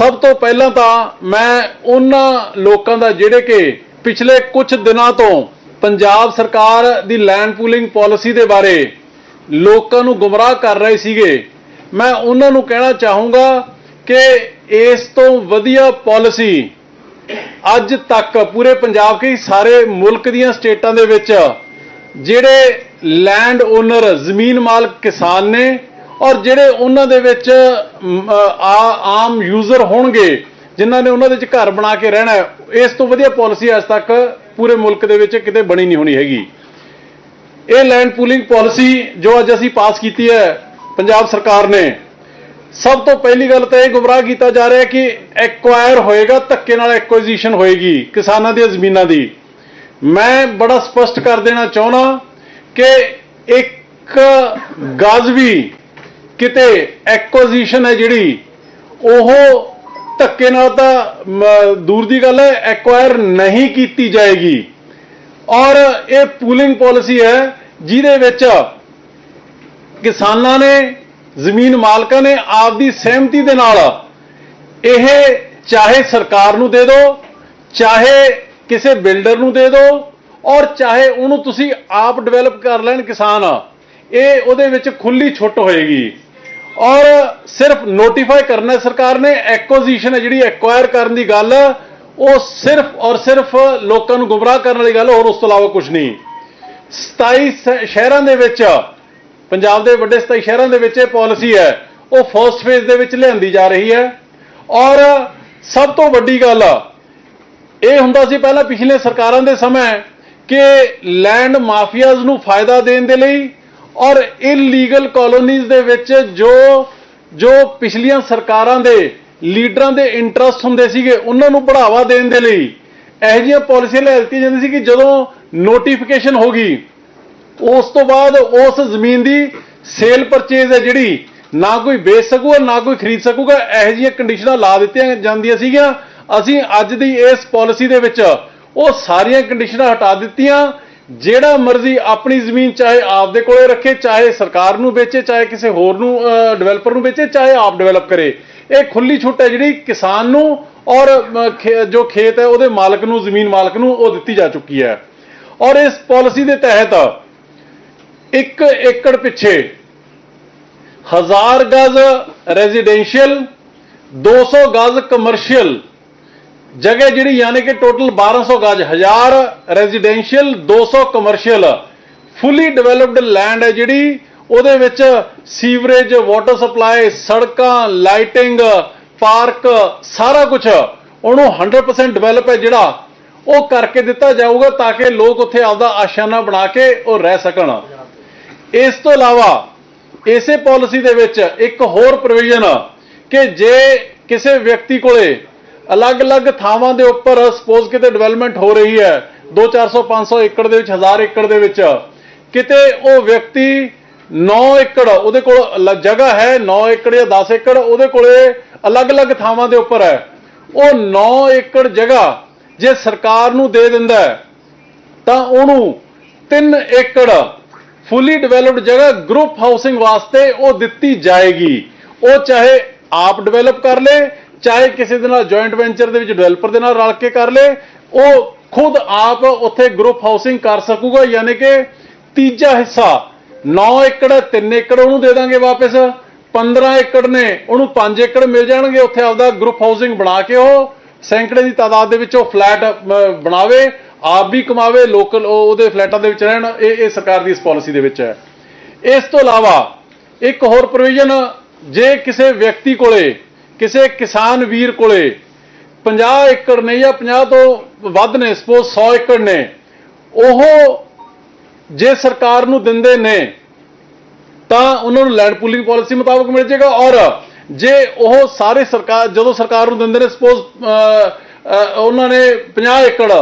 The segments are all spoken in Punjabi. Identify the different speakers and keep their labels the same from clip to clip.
Speaker 1: ਸਭ ਤੋਂ ਪਹਿਲਾਂ ਤਾਂ ਮੈਂ ਉਹਨਾਂ ਲੋਕਾਂ ਦਾ ਜਿਹੜੇ ਕਿ ਪਿਛਲੇ ਕੁਝ ਦਿਨਾਂ ਤੋਂ ਪੰਜਾਬ ਸਰਕਾਰ ਦੀ ਲੈਂਡ ਪੂਲਿੰਗ ਪਾਲਿਸੀ ਦੇ ਬਾਰੇ ਲੋਕਾਂ ਨੂੰ ਗੁੰਮਰਾਹ ਕਰ ਰਹੇ ਸੀਗੇ, ਮੈਂ ਉਹਨਾਂ ਨੂੰ ਕਹਿਣਾ ਚਾਹੂੰਗਾ ਕਿ ਇਸ ਤੋਂ ਵਧੀਆ ਪਾਲਿਸੀ ਅੱਜ ਤੱਕ ਪੂਰੇ ਪੰਜਾਬ ਕੇ ਸਾਰੇ ਮੁਲਕ ਦੀਆਂ ਸਟੇਟਾਂ ਦੇ ਵਿੱਚ ਜਿਹੜੇ ਲੈਂਡ ਓਨਰ ਜ਼ਮੀਨ ਮਾਲਕ ਕਿਸਾਨ ਨੇ ਔਰ ਜਿਹੜੇ ਉਹਨਾਂ ਦੇ ਵਿੱਚ ਆਮ ਯੂਜ਼ਰ ਹੋਣਗੇ, ਜਿਨ੍ਹਾਂ ਨੇ ਉਹਨਾਂ ਦੇ ਵਿੱਚ ਘਰ ਬਣਾ ਕੇ ਰਹਿਣਾ ਇਸ ਤੋਂ ਵਧੀਆ ਪਾਲਿਸੀ ਅੱਜ ਤੱਕ ਪੂਰੇ ਮੁਲਕ ਦੇ ਵਿੱਚ ਕਿਤੇ ਬਣੀ ਨਹੀਂ ਹੋਣੀ ਹੈਗੀ। ਇਹ ਲੈਂਡ ਪੂਲਿੰਗ ਪਾਲਿਸੀ ਜੋ ਅੱਜ ਅਸੀਂ ਪਾਸ ਕੀਤੀ ਹੈ, ਪੰਜਾਬ ਸਰਕਾਰ ਨੇ, ਸਭ ਤੋਂ ਪਹਿਲੀ ਗੱਲ ਤਾਂ ਇਹ ਗੁੰਮਰਾਹ ਕੀਤਾ ਜਾ ਰਿਹਾ ਕਿ ਐਕਵਾਇਰ ਹੋਏਗਾ, ਧੱਕੇ ਨਾਲ ਐਕੁਜੀਸ਼ਨ ਹੋਏਗੀ ਕਿਸਾਨਾਂ ਦੀਆਂ ਜ਼ਮੀਨਾਂ ਦੀ। ਮੈਂ ਬੜਾ ਸਪਸ਼ਟ ਕਰ ਦੇਣਾ ਚਾਹੁੰਦਾ ਕਿ ਇੱਕ ਗਾਜ਼ਵੀ ਕਿਤੇ ਐਕੁਜੀਸ਼ਨ ਹੈ ਜਿਹੜੀ, ਉਹ ਧੱਕੇ ਨਾਲ ਤਾਂ ਦੂਰ ਦੀ ਗੱਲ ਹੈ ਐਕਵਾਇਰ ਨਹੀਂ ਕੀਤੀ ਜਾਏਗੀ। ਔਰ ਇਹ ਪੂਲਿੰਗ ਪਾਲਿਸੀ ਹੈ, ਜਿਹਦੇ ਵਿੱਚ ਕਿਸਾਨਾਂ ਨੇ, ਜ਼ਮੀਨ ਮਾਲਕਾਂ ਨੇ ਆਪਦੀ ਸਹਿਮਤੀ ਦੇ ਨਾਲ ਇਹ ਚਾਹੇ ਸਰਕਾਰ ਨੂੰ ਦੇ ਦਿਓ ਚਾਹੇ ਕਿਸੇ ਬਿਲਡਰ ਨੂੰ ਦੇ ਦਿਓ ਔਰ ਚਾਹੇ ਉਹਨੂੰ ਤੁਸੀਂ ਆਪ ਡਿਵੈਲਪ ਕਰ ਲੈਣ ਕਿਸਾਨ, ਇਹ ਉਹਦੇ ਵਿੱਚ ਖੁੱਲੀ ਛੁੱਟ ਹੋਏਗੀ। ਔਰ ਸਿਰਫ ਨੋਟੀਫਾਈ ਕਰਨਾ ਸਰਕਾਰ ਨੇ ਐਕੁਜੀਸ਼ਨ ਹੈ ਜਿਹੜੀ ਐਕਵਾਇਰ ਕਰਨ ਦੀ ਗੱਲ, ਉਹ ਸਿਰਫ ਔਰ ਸਿਰਫ ਲੋਕਾਂ ਨੂੰ ਗੁੰਮਰਾਹ ਕਰਨ ਵਾਲੀ ਗੱਲ, ਹੋਰ ਉਸ ਤੋਂ ਇਲਾਵਾ ਕੁਝ ਨਹੀਂ। 27 ਸ਼ਹਿਰਾਂ ਦੇ ਵਿੱਚ, ਪੰਜਾਬ ਦੇ ਵੱਡੇ 27 ਸ਼ਹਿਰਾਂ ਦੇ ਵਿੱਚ ਇਹ ਪਾਲਿਸੀ ਹੈ, ਉਹ ਫਰਸਟ ਫੇਜ਼ ਦੇ ਵਿੱਚ ਲਿਆਂਦੀ ਜਾ ਰਹੀ ਹੈ। ਔਰ ਸਭ ਤੋਂ ਵੱਡੀ ਗੱਲ, ਇਹ ਹੁੰਦਾ ਸੀ ਪਹਿਲਾਂ ਪਿਛਲੇ ਸਰਕਾਰਾਂ ਦੇ ਸਮੇਂ ਕਿ ਲੈਂਡ ਮਾਫੀਆਜ਼ ਨੂੰ ਫਾਇਦਾ ਦੇਣ ਦੇ ਲਈ ਔਰ ਇਲੀਗਲ ਕਾਲੋਨੀਜ਼ ਦੇ ਵਿੱਚ ਜੋ ਜੋ ਪਿਛਲੀਆਂ ਸਰਕਾਰਾਂ ਦੇ ਲੀਡਰਾਂ ਦੇ ਇੰਟਰਸਟ ਹੁੰਦੇ ਸੀਗੇ, ਉਹਨਾਂ ਨੂੰ ਬੜਾਵਾ ਦੇਣ ਦੇ ਲਈ, ਇਹੋ ਜਿਹੀਆਂ ਪਾਲਿਸੀਆਂ ਲੈ ਦਿੱਤੀਆਂ ਜਾਂਦੀਆਂ ਸੀ ਕਿ ਜਦੋਂ ਨੋਟੀਫਿਕੇਸ਼ਨ ਹੋ ਗਈ, ਉਸ ਤੋਂ ਬਾਅਦ ਉਸ ਜ਼ਮੀਨ ਦੀ ਸੇਲ ਪਰਚੇਜ਼ ਹੈ ਜਿਹੜੀ, ਨਾ ਕੋਈ ਵੇਚ ਸਕੂਗਾ, ਨਾ ਕੋਈ ਖਰੀਦ ਸਕੂਗਾ, ਇਹੋ ਜਿਹੀਆਂ ਕੰਡੀਸ਼ਨਾਂ ਲਾ ਦਿੱਤੀਆਂ ਜਾਂਦੀਆਂ ਸੀਗੀਆਂ। ਅਸੀਂ ਅੱਜ ਦੀ ਇਸ ਪਾਲਿਸੀ ਦੇ ਵਿੱਚ ਉਹ ਸਾਰੀਆਂ ਕੰਡੀਸ਼ਨਾਂ ਹਟਾ ਦਿੱਤੀਆਂ। ਜਿਹੜਾ ਮਰਜ਼ੀ ਆਪਣੀ ਜ਼ਮੀਨ ਚਾਹੇ ਆਪਦੇ ਕੋਲੇ ਰੱਖੇ, ਚਾਹੇ ਸਰਕਾਰ ਨੂੰ ਵੇਚੇ, ਚਾਹੇ ਕਿਸੇ ਹੋਰ ਨੂੰ ਡਿਵੈਲਪਰ ਨੂੰ ਵੇਚੇ, ਚਾਹੇ ਆਪ ਡਿਵੈਲਪ ਕਰੇ। ਇਹ ਖੁੱਲੀ ਛੁੱਟ ਹੈ ਜਿਹੜੀ ਕਿਸਾਨ ਨੂੰ ਔਰ ਖੇ- ਜੋ ਖੇਤ ਹੈ ਉਹਦੇ ਮਾਲਕ ਨੂੰ, ਜ਼ਮੀਨ ਮਾਲਕ ਨੂੰ ਉਹ ਦਿੱਤੀ ਜਾ ਚੁੱਕੀ ਹੈ। ਔਰ ਇਸ ਪਾਲਿਸੀ ਦੇ ਤਹਿਤ ਇੱਕ ਏਕੜ ਪਿੱਛੇ 1000 ਗਜ਼ ਰੈਜ਼ੀਡੈਂਸ਼ੀਅਲ 200 ਗਜ਼ ਕਮਰਸ਼ੀਅਲ ਜਗ੍ਹਾ ਜਿਹੜੀ ਯਾਨੀ ਕਿ ਟੋਟਲ 1200 ਗਜ਼ 1000 residential 200 commercial fully developed land ਹੈ ਜਿਹੜੀ। ਉਹਦੇ ਵਿੱਚ ਸੀਵਰੇਜ ਵਾਟਰ ਸਪਲਾਈ ਸੜਕਾਂ ਲਾਈਟਿੰਗ ਪਾਰਕ ਸਾਰਾ ਕੁਝ ਉਹਨੂੰ 100% ਡਿਵੈਲਪ ਹੈ ਜਿਹੜਾ। ਉਹ ਕਰਕੇ ਦਿੱਤਾ ਜਾਊਗਾ ਤਾਂ ਕਿ ਲੋਕ ਉੱਥੇ ਆਪਦਾ ਆਸ਼ਾਨਾ ਬਣਾ ਕੇ ਉਹ ਰਹਿ ਸਕਣ। ਇਸ ਤੋਂ ਇਲਾਵਾ ਇਸੇ ਪਾਲਿਸੀ ਦੇ ਵਿੱਚ ਇੱਕ ਹੋਰ ਪ੍ਰੋਵੀਜ਼ਨ ਕਿ ਜੇ ਕਿਸੇ ਵਿਅਕਤੀ ਕੋਲੇ ਅਲੱਗ-ਅਲੱਗ ਥਾਵਾਂ ਦੇ ਉੱਪਰ ਸਪੋਜ਼ ਕਿਤੇ ਡਿਵੈਲਪਮੈਂਟ ਹੋ ਰਹੀ ਹੈ 2 400 500 ਏਕੜ ਦੇ ਵਿੱਚ 1000 ਏਕੜ ਦੇ ਵਿੱਚ, ਕਿਤੇ ਉਹ ਵਿਅਕਤੀ 9 ਏਕੜ, ਉਹਦੇ ਕੋਲ ਲ- ਜਗ੍ਹਾ ਹੈ 9 ਏਕੜ ਜਾਂ 10 ਏਕੜ, ਉਹਦੇ ਕੋਲੇ ਅਲੱਗ-ਅਲੱਗ ਥਾਵਾਂ ਦੇ ਉੱਪਰ ਹੈ। ਉਹ 9 ਏਕੜ ਜਗ੍ਹਾ ਜੇ ਸਰਕਾਰ ਨੂੰ ਦੇ ਦਿੰਦਾ ਤਾਂ ਉਹਨੂੰ 3 ਏਕੜ ਫੁੱਲੀ ਡਿਵੈਲਪਡ ਜਗ੍ਹਾ ਗਰੁੱਪ ਹਾਊਸਿੰਗ ਵਾਸਤੇ ਉਹ ਦਿੱਤੀ ਜਾਏਗੀ। ਉਹ ਚਾਹੇ ਆਪ ਡਿਵੈਲਪ ਕਰ ਲੇ ਚਾਹੇ ਕਿਸੇ ਦੇ ਨਾਲ ਜੁਆਇੰਟ ਵੈਂਚਰ ਦੇ ਵਿੱਚ ਡਿਵੈਲਪਰ ਦੇ ਨਾਲ ਰਲ ਕੇ ਕਰ ਲੇ, ਉਹ ਖੁਦ ਆਪ ਉੱਥੇ ਗਰੁੱਪ ਹਾਊਸਿੰਗ ਕਰ ਸਕੂਗਾ, ਯਾਨੀ ਕਿ ਤੀਜਾ ਹਿੱਸਾ 9 ਏਕੜ 3 ਏਕੜ ਉਹਨੂੰ ਦੇ ਦਾਂਗੇ ਵਾਪਸ 15 ਏਕੜ ਨੇ, ਉਹਨੂੰ 5 ਏਕੜ ਮਿਲ ਜਾਣਗੇ, ਉੱਥੇ ਆਪਦਾ ਗਰੁੱਪ ਹਾਊਸਿੰਗ ਬਣਾ ਕੇ ਉਹ ਸੈਂਕੜੇ ਦੀ ਤਾਦਾਦ ਦੇ ਵਿੱਚ ਉਹ ਫਲੈਟ ਬਣਾਵੇ, ਆਪ ਵੀ ਕਮਾਵੇ ਲੋਕਲ ਉਹਦੇ ਫਲੈਟਾਂ ਦੇ ਵਿੱਚ ਰਹਿਣ, ਇਹ ਇਹ ਸਰਕਾਰ ਦੀ ਇਸ ਪਾਲਿਸੀ ਦੇ ਵਿੱਚ ਹੈ। ਇਸ ਤੋਂ ਇਲਾਵਾ ਇੱਕ ਹੋਰ ਪ੍ਰੋਵੀਜ਼ਨ ਜੇ ਕਿਸੇ ਵਿਅਕਤੀ ਕੋਲੇ ਕਿਸੇ ਕਿਸਾਨ ਵੀਰ ਕੋਲੇ 50 ਏਕੜ ਨੇ ਜਾਂ 50 ਤੋਂ ਵੱਧ ਨੇ, ਸਪੋਜ਼ 100 ਏਕੜ ਨੇ। ਉਹ ਜੇ ਸਰਕਾਰ ਨੂੰ ਦਿੰਦੇ ਨੇ, ਤਾਂ ਉਹਨਾਂ ਨੂੰ ਲੈਂਡ ਪੂਲਿੰਗ ਪਾਲਿਸੀ ਮੁਤਾਬਕ ਮਿਲ ਜਾਏਗਾ ਔਰ ਜੇ ਉਹ ਸਾਰੇ ਸਰਕਾਰ, ਜਦੋਂ ਸਰਕਾਰ ਨੂੰ ਦਿੰਦੇ ਨੇ, ਸਪੋਜ਼ ਉਹਨਾਂ ਨੇ 50 ਏਕੜ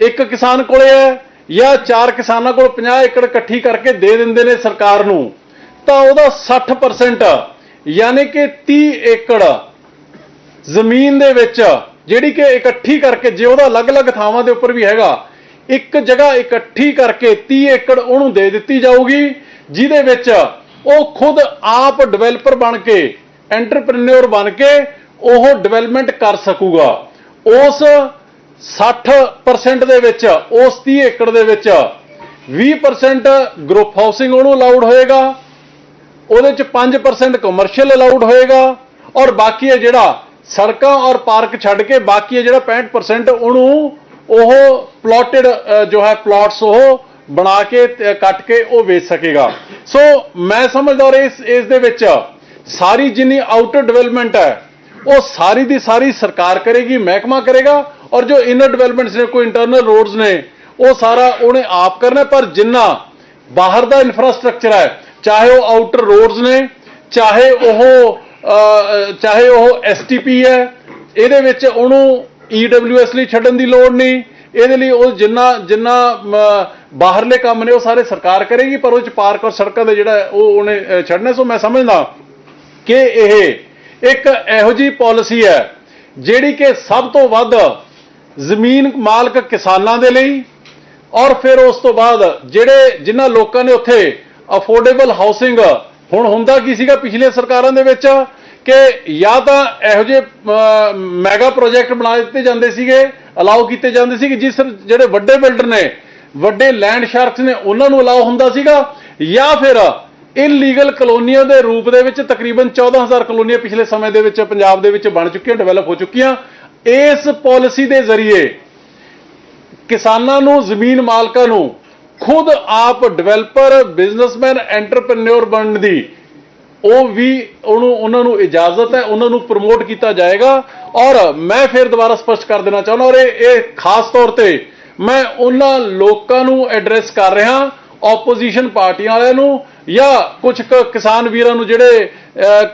Speaker 1: ਇੱਕ ਕਿਸਾਨ ਕੋਲੇ ਹੈ ਜਾਂ ਚਾਰ ਕਿਸਾਨਾਂ ਕੋਲ 50 ਏਕੜ ਇਕੱਠੀ ਕਰਕੇ ਦੇ ਦਿੰਦੇ ਨੇ ਸਰਕਾਰ ਨੂੰ, ਤਾਂ ਉਹਦਾ 60% ਯਾਨੀ ਕਿ 30 ਏਕੜ ਜ਼ਮੀਨ ਦੇ ਵਿੱਚ, ਜਿਹੜੀ ਕਿ ਇਕੱਠੀ ਕਰਕੇ, ਜੇ ਉਹਦਾ ਅਲੱਗ-ਅਲੱਗ ਥਾਵਾਂ ਦੇ ਉੱਪਰ ਵੀ ਹੈਗਾ, ਇੱਕ ਜਗ੍ਹਾ ਇਕੱਠੀ ਕਰਕੇ 30 ਏਕੜ ਉਹਨੂੰ ਦੇ ਦਿੱਤੀ ਜਾਊਗੀ, ਜਿਹਦੇ ਵਿੱਚ ਉਹ ਖੁਦ ਆਪ ਡਿਵੈਲਪਰ ਬਣ ਕੇ, ਐਂਟਰਪ੍ਰੈਨਿਓਰ ਬਣ ਕੇ ਉਹ ਡਿਵੈਲਪਮੈਂਟ ਕਰ ਸਕੂਗਾ। ਉਸ 60% ਦੇ ਵਿੱਚ, ਉਸ 30 ਏਕੜ ਦੇ ਵਿੱਚ 20% ਗਰੁੱਪ ਹਾਊਸਿੰਗ ਉਹਨੂੰ ਅਲਾਉਡ ਹੋਏਗਾ ਉਹਦੇ ਚ 5% ਕਮਰਸ਼ੀਅਲ ਅਲਾਉਡ ਹੋਏਗਾ ਔਰ ਬਾਕੀ ਹੈ ਜਿਹੜਾ ਸੜਕਾਂ ਔਰ ਪਾਰਕ ਛੱਡ ਕੇ ਬਾਕੀ ਹੈ ਜਿਹੜਾ 65% ਉਹਨੂੰ ਉਹ ਪਲਾਟਡ ਜੋ ਹੈ ਪਲਾਟਸ ਉਹ ਬਣਾ ਕੇ ਕੱਟ ਕੇ ਉਹ ਵੇਚ ਸਕੇਗਾ। ਸੋ ਮੈਂ ਸਮਝਦਾ ਔਰ ਇਸ ਇਸ ਦੇ ਵਿੱਚ ਸਾਰੀ ਜਿੰਨੀ ਆਊਟਰ ਡਿਵੈਲਪਮੈਂਟ ਹੈ, ਉਹ ਸਾਰੀ ਦੀ ਸਾਰੀ ਸਰਕਾਰ ਕਰੇਗੀ, ਮਹਿਕਮਾ ਕਰੇਗਾ ਔਰ ਜੋ ਇਨਰ ਡਿਵੈਲਪਮੈਂਟਸ ਨੇ, ਕੋਈ ਇੰਟਰਨਲ ਰੋਡਸ ਨੇ, ਉਹ ਸਾਰਾ ਉਹਨੇ ਆਪ ਕਰਨਾ ਪਰ ਜਿੰਨਾ ਬਾਹਰ ਦਾ ਇਨਫਰਾਸਟ੍ਰਕਚਰ ਹੈ ਚਾਹੇ ਉਹ ਆਊਟਰ ਰੋਡਸ ਨੇ ਚਾਹੇ ਉਹ ਚਾਹੇ ਉਹ ਐਸਟੀਪੀ ਹੈ ਇਹਦੇ ਵਿੱਚ ਉਹਨੂੰ ਈਡਬਲਯੂਐਸ ਲਈ ਛੱਡਣ ਦੀ ਲੋੜ ਨਹੀਂ। ਇਹਦੇ ਲਈ ਉਹ ਜਿੰਨਾ ਜਿੰਨਾ ਬਾਹਰਲੇ ਕੰਮ ਨੇ ਉਹ ਸਾਰੇ ਸਰਕਾਰ ਕਰੇਗੀ ਪਰ ਉਹ ਚ ਪਾਰਕ ਔਰ ਸੜਕਾਂ ਦੇ ਜਿਹੜਾ ਉਹ ਉਹਨੇ ਅਹ, ਸੋ ਮੈਂ ਸਮਝਦਾ ਕਿ ਇਹ ਇੱਕ ਇਹੋ ਜੀ ਪਾਲਿਸੀ ਹੈ ਜਿਹੜੀ ਕਿ ਸਭ ਤੋਂ ਵੱਧ ਜ਼ਮੀਨ ਮਾਲਕ ਕਿਸਾਨਾਂ ਦੇ ਲਈ ਔਰ ਫਿਰ ਉਸ ਤੋਂ ਬਾਅਦ ਜਿਹੜੇ ਜਿਨ੍ਹਾਂ ਲੋਕਾਂ ਨੇ ਉੱਥੇ ਅਫੋਰਡੇਬਲ ਹਾਊਸਿੰਗ ਹੁਣ ਹੁੰਦਾ ਕੀ ਸੀਗਾ ਪਿਛਲੀਆਂ ਸਰਕਾਰਾਂ ਦੇ ਵਿੱਚ ਕਿ ਜਾਂ ਤਾਂ ਇਹੋ ਜਿਹੇ ਮੈਗਾ ਪ੍ਰੋਜੈਕਟ ਬਣਾ ਦਿੱਤੇ ਜਾਂਦੇ ਸੀਗੇ ਅਲਾਉ ਕੀਤੇ ਜਾਂਦੇ ਸੀ ਕਿ ਜਿਸ ਜਿਹੜੇ ਵੱਡੇ ਬਿਲਡਰ ਨੇ, ਵੱਡੇ ਲੈਂਡ ਸ਼ਾਰਕਸ ਨੇ, ਉਹਨਾਂ ਨੂੰ ਅਲਾਉ ਹੁੰਦਾ ਸੀਗਾ, ਜਾਂ ਫਿਰ ਇਲੀਗਲ ਕਲੋਨੀਆਂ ਦੇ ਰੂਪ ਦੇ ਵਿੱਚ ਤਕਰੀਬਨ 14000 ਕਲੋਨੀਆਂ ਪਿਛਲੇ ਸਮੇਂ ਦੇ ਵਿੱਚ ਪੰਜਾਬ ਦੇ ਵਿੱਚ ਬਣ ਚੁੱਕੀਆਂ ਡਿਵੈਲਪ ਹੋ ਚੁੱਕੀਆਂ। ਇਸ ਪਾਲਿਸੀ ਦੇ ਜ਼ਰੀਏ ਕਿਸਾਨਾਂ ਨੂੰ, ਜ਼ਮੀਨ ਮਾਲਕਾਂ ਨੂੰ ਖੁਦ ਆਪ ਡਿਵੈਲਪਰ, ਬਿਜ਼ਨਸਮੈਨ, ਐਂਟਰਪ੍ਰੈਨਿਓਰ ਬਣਨ ਦੀ। ਉਹ ਵੀ ਉਹਨੂੰ, ਉਹਨਾਂ ਨੂੰ ਇਜਾਜ਼ਤ ਹੈ, ਉਹਨਾਂ ਨੂੰ ਪ੍ਰਮੋਟ ਕੀਤਾ ਜਾਏਗਾ। ਔਰ ਮੈਂ ਫਿਰ ਦੁਬਾਰਾ ਸਪਸ਼ਟ ਕਰ ਦੇਣਾ ਚਾਹੁੰਦਾ ਔਰ ਇਹ ਖਾਸ ਤੌਰ ਤੇ ਮੈਂ ਉਹਨਾਂ ਲੋਕਾਂ ਨੂੰ ਐਡਰੈਸ ਕਰ ਰਿਹਾ ਆਪੋਜੀਸ਼ਨ ਪਾਰਟੀਆਂ ਵਾਲਿਆਂ ਨੂੰ ਜਾਂ ਕੁਝ ਕਿਸਾਨ ਵੀਰਾਂ ਨੂੰ ਜਿਹੜੇ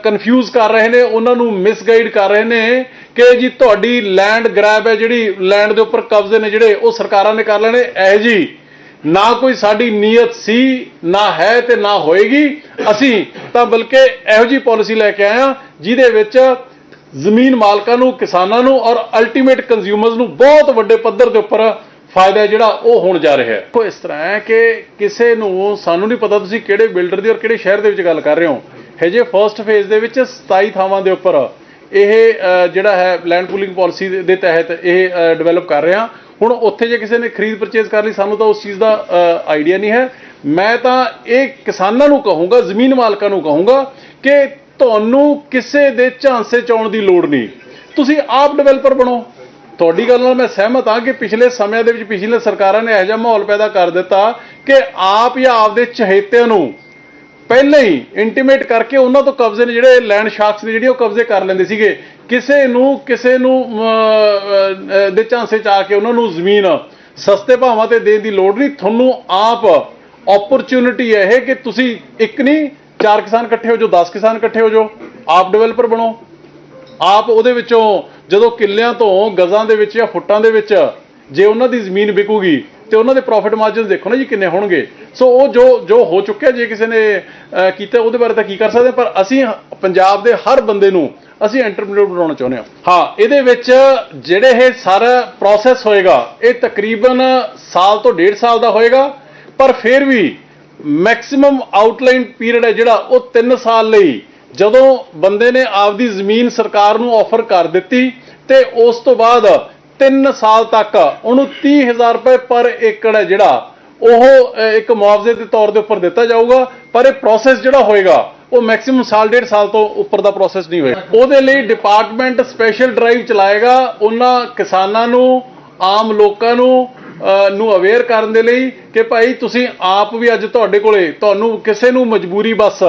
Speaker 1: ਕਨਫਿਊਜ਼ ਕਰ ਰਹੇ ਨੇ, ਉਹਨਾਂ ਨੂੰ ਮਿਸਗਾਈਡ ਕਰ ਰਹੇ ਨੇ ਕਿ ਜੀ ਤੁਹਾਡੀ ਲੈਂਡ ਗ੍ਰੈਬ ਹੈ, ਜਿਹੜੀ ਲੈਂਡ ਦੇ ਉੱਪਰ ਕਬਜ਼ੇ ਨੇ ਜਿਹੜੇ, ਉਹ ਸਰਕਾਰਾਂ ਨੇ ਕਰ ਲੈਣੇ। ਐ ਜੀ ਨਾ ਕੋਈ ਸਾਡੀ ਨੀਅਤ ਸੀ, ਨਾ ਹੈ ਤੇ ਨਾ ਹੋਏਗੀ। ਅਸੀਂ ਤਾਂ ਬਲਕਿ ਇਹੋ ਜੀ ਪਾਲਿਸੀ ਲੈ ਕੇ ਆਏ ਹਾਂ, ਜਿਹਦੇ ਵਿੱਚ ਜ਼ਮੀਨ ਮਾਲਕਾਂ ਨੂੰ, ਕਿਸਾਨਾਂ ਨੂੰ ਔਰ ਅਲਟੀਮੇਟ ਕੰਜ਼ਿਊਮਰਸ ਨੂੰ ਬਹੁਤ ਵੱਡੇ ਪੱਧਰ ਦੇ ਉੱਪਰ ਫਾਇਦਾ ਜਿਹੜਾ ਉਹ ਹੋਣ ਜਾ ਰਿਹਾ ਹੈ। ਉਹ ਇਸ ਤਰ੍ਹਾਂ ਹੈ ਕਿ ਕਿਸੇ ਨੂੰ ਸਾਨੂੰ ਨਹੀਂ ਪਤਾ ਤੁਸੀਂ ਕਿਹੜੇ ਬਿਲਡਰ ਦੀ ਔਰ ਕਿਹੜੇ ਸ਼ਹਿਰ ਦੇ ਵਿੱਚ ਗੱਲ ਕਰ ਰਹੇ ਹੋ। ਹਜੇ ਫਰਸਟ ਫੇਜ਼ ਦੇ ਵਿੱਚ 27 ਥਾਵਾਂ ਦੇ ਉੱਪਰ ਇਹ ਜਿਹੜਾ ਹੈ ਲੈਂਡ ਪੂਲਿੰਗ ਪਾਲਿਸੀ ਦੇ ਤਹਿਤ ਇਹ ਡਿਵੈਲਪ ਕਰ ਰਹੇ ਹਾਂ। ਹੁਣ ਉੱਥੇ ਜੇ ਕਿਸੇ ਨੇ ਖਰੀਦ ਪਰਚੇਜ਼ ਕਰ ਲਈ, ਸਾਨੂੰ ਤਾਂ ਉਸ ਚੀਜ਼ ਦਾ ਆਈਡੀਆ ਨਹੀਂ ਹੈ। ਮੈਂ ਤਾਂ ਇਹ ਕਿਸਾਨਾਂ ਨੂੰ ਕਹੂੰਗਾ, ਜ਼ਮੀਨ ਮਾਲਕਾਂ ਨੂੰ ਕਹੂੰਗਾ ਕਿ ਤੁਹਾਨੂੰ ਕਿਸੇ ਦੇ ਝਾਂਸੇ ਚਾਉਣ ਦੀ ਲੋੜ ਨਹੀਂ। ਤੁਸੀਂ ਆਪ ਡਿਵੈਲਪਰ ਬਣੋ। ਤੁਹਾਡੀ ਗੱਲ ਨਾਲ ਮੈਂ ਸਹਿਮਤ ਹਾਂ ਕਿ ਪਿਛਲੇ ਸਮਿਆਂ ਦੇ ਵਿੱਚ ਪਿਛਲੇ ਸਰਕਾਰਾਂ ਨੇ ਇਹੋ ਜਿਹਾ ਮਾਹੌਲ ਪੈਦਾ ਕਰ ਦਿੱਤਾ ਕਿ ਆਪ ਜਾਂ ਆਪਦੇ ਚਹੇਤਿਆਂ ਨੂੰ ਪਹਿਲਾਂ ਹੀ ਇੰਟੀਮੇਟ ਕਰਕੇ ਉਹਨਾਂ ਤੋਂ ਕਬਜ਼ੇ ਨੇ ਜਿਹੜੇ ਲੈਂਡ ਸ਼ਾਰਕਸ ਨੇ ਜਿਹੜੀ ਉਹ ਕਬਜ਼ੇ ਕਰ ਲੈਂਦੇ ਸੀਗੇ। ਕਿਸੇ ਨੂੰ ਕਿਸੇ ਨੂੰ ਦੇ ਝਾਂਸੇ ਚ ਆ ਕੇ ਉਹਨਾਂ ਨੂੰ ਜ਼ਮੀਨ ਸਸਤੇ ਭਾਵਾਂ ਤੇ ਦੇਣ ਦੀ ਲੋੜ ਨਹੀਂ। ਤੁਹਾਨੂੰ ਆਪ ਓਪਰਚ्युनिटी ਹੈ ਇਹ ਕਿ ਤੁਸੀਂ ਇੱਕ ਨਹੀਂ, ਚਾਰ ਕਿਸਾਨ ਇਕੱਠੇ ਹੋ ਜੋ 10 ਕਿਸਾਨ ਇਕੱਠੇ ਹੋ ਜੋ ਆਪ ਡਿਵੈਲਪਰ ਬਣੋ। ਆਪ ਉਹਦੇ ਵਿੱਚੋਂ ਜਦੋਂ ਕਿੱਲਿਆਂ ਤੋਂ ਗਜ਼ਾਂ ਦੇ ਵਿੱਚ ਜਾਂ ਫੁੱਟਾਂ ਦੇ ਵਿੱਚ ਜੇ ਉਹਨਾਂ ਦੀ ਜ਼ਮੀਨ ਵਿਕੂਗੀ ਤੇ ਉਹਨਾਂ ਦੇ ਪ੍ਰੋਫਿਟ ਮਾਰਜਨ ਦੇਖੋ ਨਾ ਜੀ ਕਿੰਨੇ ਹੋਣਗੇ। ਸੋ ਉਹ ਜੋ ਜੋ ਹੋ ਚੁੱਕਿਆ, ਜੇ ਕਿਸੇ ਨੇ ਕੀਤਾ, ਉਹਦੇ ਬਾਰੇ ਤਾਂ ਕੀ ਕਰ ਸਕਦੇ ਪਰ ਅਸੀਂ ਪੰਜਾਬ ਦੇ ਹਰ ਬੰਦੇ ਨੂੰ ਅਸੀਂ ਐਂਟਰਪ੍ਰੀਨਿਓਰ ਬਣਾਉਣਾ ਚਾਹੁੰਦੇ ਹਾਂ। ਹਾਂ, ਇਹਦੇ ਵਿੱਚ ਜਿਹੜੇ ਇਹ ਸਾਰਾ ਪ੍ਰੋਸੈਸ ਹੋਏਗਾ, ਇਹ ਤਕਰੀਬਨ ਸਾਲ ਤੋਂ ਡੇਢ ਸਾਲ ਦਾ ਹੋਏਗਾ, ਪਰ ਫਿਰ ਵੀ ਮੈਕਸਿਮਮ ਆਊਟਲਾਈਨ ਪੀਰੀਅਡ ਹੈ ਜਿਹੜਾ, ਉਹ 3 ਸਾਲ ਲਈ। ਜਦੋਂ ਬੰਦੇ ਨੇ ਆਪਦੀ ਜ਼ਮੀਨ ਸਰਕਾਰ ਨੂੰ ਆਫਰ ਕਰ ਦਿੱਤੀ ਤੇ ਉਸ ਤੋਂ ਬਾਅਦ 3 ਸਾਲ ਤੱਕ ਉਹਨੂੰ 30000 ਰੁਪਏ ਪਰ ਏਕੜ ਹੈ ਜਿਹੜਾ, ਉਹ ਇੱਕ ਮੁਆਵਜ਼ੇ ਦੇ ਤੌਰ ਦੇ ਉੱਪਰ ਦਿੱਤਾ ਜਾਊਗਾ, ਪਰ ਇਹ ਪ੍ਰੋਸੈਸ ਜਿਹੜਾ ਹੋਏਗਾ ਉਹ ਮੈਕਸਿਮਮ ਸਾਲ ਡੇਢ ਸਾਲ ਤੋਂ ਉੱਪਰ ਦਾ ਪ੍ਰੋਸੈਸ ਨਹੀਂ ਹੋਏਗਾ। ਉਹਦੇ ਲਈ ਡਿਪਾਰਟਮੈਂਟ ਸਪੈਸ਼ਲ ਡਰਾਈਵ ਚਲਾਏਗਾ। ਉਹਨਾਂ ਕਿਸਾਨਾਂ ਨੂੰ ਆਮ ਲੋਕਾਂ ਨੂੰ ਨੂੰ ਅਵੇਅਰ ਕਰਨ ਦੇ ਲਈ ਕਿ ਭਾਈ ਤੁਸੀਂ ਆਪ ਵੀ ਅੱਜ ਤੁਹਾਡੇ ਕੋਲੇ ਤੁਹਾਨੂੰ ਕਿਸੇ ਨੂੰ ਮਜਬੂਰੀ ਬਸ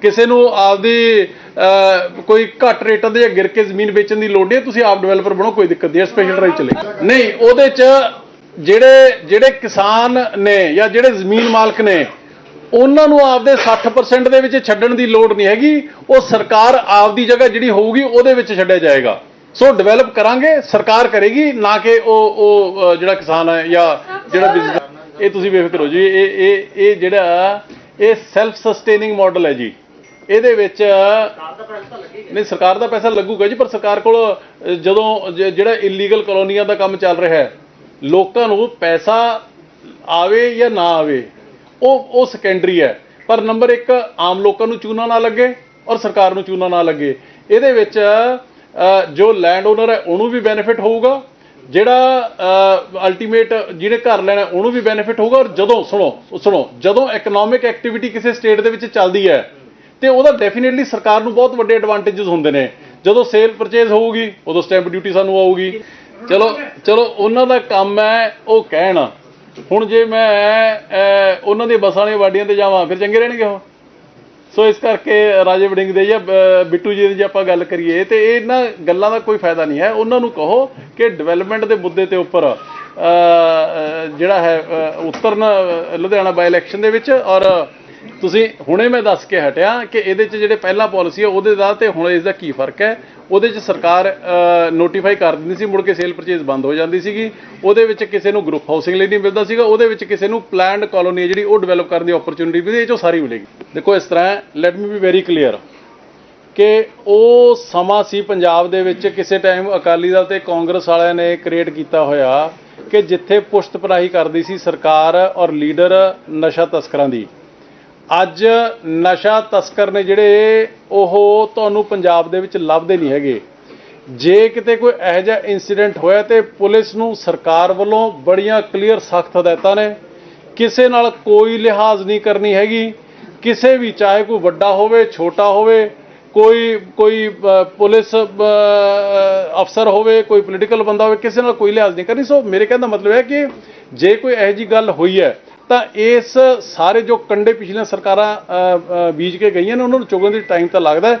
Speaker 1: ਕਿਸੇ ਨੂੰ ਆਪਦੀ ਅਹ, ਕੋਈ ਘੱਟ ਰੇਟਾਂ ਦੇ ਜਾਂ ਗਿਰ ਕੇ ਜ਼ਮੀਨ ਵੇਚਣ ਦੀ ਲੋੜ ਨਹੀਂ ਹੈ, ਤੁਸੀਂ ਆਪ ਡਿਵੈਲਪਰ ਬਣੋ ਕੋਈ ਦਿੱਕਤ ਨਹੀਂ ਹੈ ਸਪੈਸ਼ਲ ਡਰਾਈਵ ਚਲੇ ਨਹੀਂ ਉਹਦੇ ਚ ਜਿਹੜੇ ਜਿਹੜੇ ਕਿਸਾਨ ਨੇ ਜਾਂ ਜਿਹੜੇ ਜ਼ਮੀਨ ਮਾਲਕ ਨੇ ਉਹਨਾਂ ਨੂੰ ਆਪਦੇ 60% ਦੇ ਵਿੱਚ ਛੱਡਣ ਦੀ ਲੋੜ ਨਹੀਂ ਹੈਗੀ। ਉਹ ਸਰਕਾਰ ਆਪਦੀ ਜਗ੍ਹਾ ਜਿਹੜੀ ਹੋਊਗੀ, ਉਹਦੇ ਵਿੱਚ ਛੱਡਿਆ ਜਾਏਗਾ। ਸੋ ਡਿਵੈਲਪ ਕਰਾਂਗੇ, ਸਰਕਾਰ ਕਰੇਗੀ, ਨਾ ਕਿ ਉਹ ਉਹ ਜਿਹੜਾ ਕਿਸਾਨ ਹੈ ਜਾਂ ਜਿਹੜਾ ਬਿਜ਼ਨਸ ਇਹ ਤੁਸੀਂ ਵੇਖ ਕਰੋ ਜੀ। ਇਹ ਇਹ ਇਹ ਜਿਹੜਾ, ਇਹ ਸੈਲਫ ਸਸਟੇਨਿੰਗ ਮਾਡਲ ਹੈ ਜੀ। ਇਹਦੇ ਵਿੱਚ ਨਹੀਂ, ਸਰਕਾਰ ਦਾ ਪੈਸਾ ਲੱਗੂਗਾ ਜੀ, ਪਰ ਸਰਕਾਰ ਕੋਲ ਜਦੋਂ ਜਿਹੜਾ ਇਲੀਗਲ ਕਲੋਨੀਆਂ ਦਾ ਕੰਮ ਚੱਲ ਰਿਹਾ ਹੈ, ਲੋਕਾਂ ਨੂੰ ਪੈਸਾ ਆਵੇ ਜਾਂ ਨਾ ਆਵੇ ਉਹ ਉਹ ਸੈਕੰਡਰੀ ਹੈ। ਪਰ ਨੰਬਰ 1 ਆਮ ਲੋਕਾਂ ਨੂੰ ਚੂਨਾ ਨਾ ਲੱਗੇ ਔਰ ਸਰਕਾਰ ਨੂੰ ਚੂਨਾ ਨਾ ਲੱਗੇ। ਇਹਦੇ ਵਿੱਚ ਜੋ ਲੈਂਡ ਓਨਰ ਹੈ, ਉਹਨੂੰ ਵੀ ਬੈਨੀਫਿਟ ਹੋਊਗਾ। ਜਿਹੜਾ ਅਲਟੀਮੇਟ ਜਿਹਨੇ ਘਰ ਲੈਣਾ ਉਹਨੂੰ ਵੀ ਬੈਨੀਫਿਟ ਹੋਊਗਾ। ਔਰ ਜਦੋਂ, ਸੁਣੋ ਸੁਣੋ, ਜਦੋਂ ਇਕਨੋਮਿਕ ਐਕਟੀਵਿਟੀ ਕਿਸੇ ਸਟੇਟ ਦੇ ਵਿੱਚ ਚੱਲਦੀ ਹੈ, ਤੇ ਉਹਦਾ ਡੈਫੀਨਿਟਲੀ ਸਰਕਾਰ ਨੂੰ ਬਹੁਤ ਵੱਡੇ ਐਡਵਾਂਟੇजेस ਹੁੰਦੇ ਨੇ। ਜਦੋਂ ਸੇਲ ਪਰਚੇਜ਼ ਹੋਊਗੀ, ਉਦੋਂ ਸਟੈਂਪ ਡਿਊਟੀ ਸਾਨੂੰ ਆਊਗੀ। ਚਲੋ ਚਲੋ, ਉਹਨਾਂ ਦਾ ਕੰਮ ਹੈ ਉਹ ਕਹਿਣ। ਹੁਣ ਜੇ ਮੈਂ ਉਹਨਾਂ ਦੇ ਬੱਸਾਂ ਵਾਲੀਆਂ ਵਾਡੀਆਂ ਤੇ ਜਾਵਾਂ, ਫਿਰ ਚੰਗੇ ਰਹਿਣਗੇ ਉਹ? ਸੋ ਇਸ ਕਰਕੇ ਰਾਜੇ ਵੜਿੰਗ ਦੇ ਜਾਂ ਬਿੱਟੂ ਜੀ ਦੀ ਜੇ ਆਪਾਂ ਗੱਲ ਕਰੀਏ, ਤੇ ਇਹ ਇਹਨਾਂ ਗੱਲਾਂ ਦਾ ਕੋਈ ਫਾਇਦਾ ਨਹੀਂ ਹੈ। ਉਹਨਾਂ ਨੂੰ ਕਹੋ ਕਿ ਡਿਵੈਲਪਮੈਂਟ ਦੇ ਮੁੱਦੇ ਤੇ ਉੱਪਰ ਜਿਹੜਾ ਹੈ ਉਤਰਨ ਲੁਧਿਆਣਾ ਬਾਈ ਇਲੈਕਸ਼ਨ ਦੇ ਵਿੱਚ ਔਰ ਤੁਸੀਂ ਹੁਣੇ ਮੈਂ ਦੱਸ ਕੇ ਹਟਿਆ ਕਿ ਇਹਦੇ 'ਚ ਜਿਹੜੇ ਪਹਿਲਾ ਪਾਲਿਸੀ ਹੈ ਉਹਦੇ ਦਾ ਤੇ ਹੁਣ ਇਸ ਦਾ ਕੀ ਫ਼ਰਕ ਹੈ? ਉਹਦੇ 'ਚ ਸਰਕਾਰ ਨੋਟੀਫਾਈ ਕਰ ਦਿੰਦੀ ਸੀ, ਮੁੜ ਕੇ ਸੇਲ ਪਰਚੇਜ਼ ਬੰਦ ਹੋ ਜਾਂਦੀ ਸੀਗੀ। ਉਹਦੇ ਵਿੱਚ ਕਿਸੇ ਨੂੰ ਗਰੁੱਪ ਹਾਊਸਿੰਗ ਲਈ ਨਹੀਂ ਮਿਲਦਾ ਸੀਗਾ। ਉਹਦੇ ਵਿੱਚ ਕਿਸੇ ਨੂੰ ਪਲਾਨਡ ਕਾਲੋਨੀ ਹੈ ਜਿਹੜੀ, ਉਹ ਡਿਵੈਲਪ ਕਰਨ ਦੀ ਓਪਰਚੁਨਿਟੀ ਵੀ ਇਹ 'ਚੋਂ ਸਾਰੀ ਮਿਲੇਗੀ। ਦੇਖੋ, ਇਸ ਤਰ੍ਹਾਂ let me be very clear ਕਿ ਉਹ ਸਮਾਂ ਸੀ ਪੰਜਾਬ ਦੇ ਵਿੱਚ ਕਿਸੇ ਟਾਈਮ ਅਕਾਲੀ ਦਲ ਤੇ ਕਾਂਗਰਸ ਵਾਲਿਆਂ ਨੇ ਕ੍ਰੀਏਟ ਕੀਤਾ ਹੋਇਆ ਕਿ ਜਿੱਥੇ ਪੁਸ਼ਤ ਪਰਾਹੀ ਕਰਦੀ ਸੀ ਸਰਕਾਰ ਔਰ ਲੀਡਰ ਨਸ਼ਾ ਤਸਕਰਾਂ ਦੀ। ਅੱਜ ਨਸ਼ਾ ਤਸਕਰ ਨੇ ਜਿਹੜੇ, ਉਹ ਤੁਹਾਨੂੰ ਪੰਜਾਬ ਦੇ ਵਿੱਚ ਲੱਭਦੇ ਨਹੀਂ ਹੈਗੇ। ਜੇ ਕਿਤੇ ਕੋਈ ਇਹੋ ਜਿਹਾ ਇਨਸੀਡੈਂਟ ਹੋਇਆ ਤੇ ਪੁਲਿਸ ਨੂੰ ਸਰਕਾਰ ਵੱਲੋਂ ਬੜੀਆਂ ਕਲੀਅਰ ਸਖਤ ਹਦਾਇਤਾਂ ਨੇ। ਕਿਸੇ ਨਾਲ ਕੋਈ ਲਿਹਾਜ਼ ਨਹੀਂ ਕਰਨੀ ਹੈਗੀ। ਕਿਸੇ ਵੀ ਚਾਹੇ ਕੋਈ ਵੱਡਾ ਹੋਵੇ, ਛੋਟਾ ਹੋਵੇ, ਕੋਈ ਕੋਈ ਪੁਲਿਸ ਅਫਸਰ ਹੋਵੇ, ਕੋਈ ਪੋਲੀਟੀਕਲ ਬੰਦਾ ਹੋਵੇ, ਕਿਸੇ ਨਾਲ ਕੋਈ ਲਿਹਾਜ਼ ਨਹੀਂ ਕਰਨੀ। ਸੋ ਮੇਰੇ ਕਹਿਣ ਦਾ ਮਤਲਬ ਹੈ ਕਿ ਜੇ ਕੋਈ ਇਹੋ ਜੀ ਗੱਲ ਹੋਈ ਹੈ ਤਾਂ ਇਸ ਸਾਰੇ ਜੋ ਕੰਡੇ ਪਿਛਲੀਆਂ ਸਰਕਾਰਾਂ ਬੀਜ ਕੇ ਗਈਆਂ ਨੇ, ਉਹਨਾਂ ਨੂੰ ਚੁਗਣ ਦੇ ਟਾਈਮ ਤਾਂ ਲੱਗਦਾ ਹੈ।